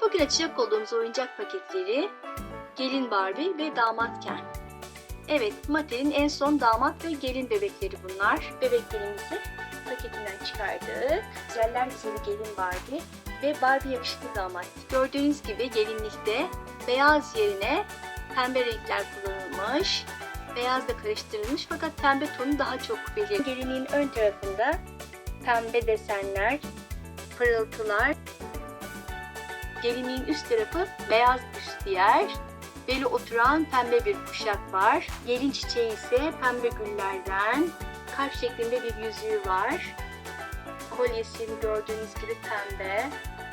Bugün açacak olduğumuz oyuncak paketleri gelin Barbie ve damat Ken. Evet, Mattel'in en son damat ve gelin bebekleri bunlar. Bebeklerimizi paketinden çıkardık. Güzeller güzeli gelin Barbie ve Barbie yakışıklı damat. Gördüğünüz gibi gelinlikte beyaz yerine pembe renkler kullanılmış. Beyaz da karıştırılmış fakat pembe tonu daha çok belirgin. Gelinliğin ön tarafında pembe desenler, pırıltılar. Gelinliğin üst tarafı beyaz büstiyer. Beli oturan pembe bir kuşak var. Gelin çiçeği ise pembe güllerden. Kalp şeklinde bir yüzüğü var. Kolyesi gördüğünüz gibi pembe.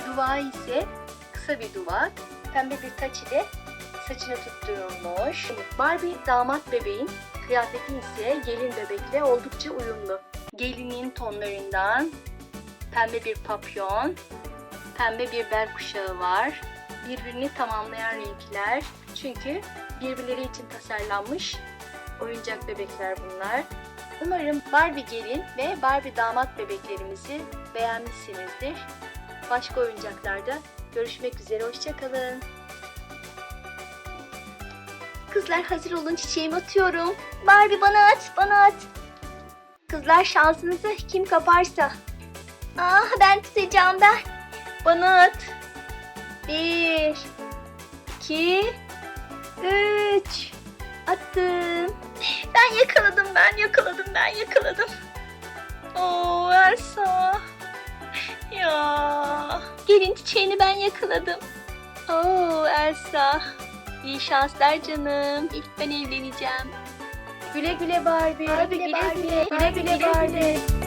Duvağı ise kısa bir duvak. Pembe bir taç ile saçına tutturulmuş. Barbie damat bebeğin kıyafeti ise gelin bebekle oldukça uyumlu. Gelinin tonlarından pembe bir papyon, pembe bir bel kuşağı var. Birbirini tamamlayan renkler. Çünkü birbirleri için tasarlanmış oyuncak bebekler bunlar. Umarım Barbie gelin ve Barbie damat bebeklerimizi beğenmişsinizdir. Başka oyuncaklarda görüşmek üzere. Hoşçakalın. Kızlar hazır olun çiçeğimi atıyorum. Barbie bana at, bana at. Kızlar şansınızı kim kaparsa. Ah ben tutacağım ben. Bana at. Bir, iki, üç. Attım. Ben yakaladım, ben yakaladım, ben yakaladım. Oo Elsa. Ya. Gelin çiçeğini ben yakaladım. Oo Elsa. İyi şanslar canım. İlk ben evleneceğim. Güle güle Barbie. Barbie, güle Barbie, güle. Güle Barbie, güle güle Barbie. güle.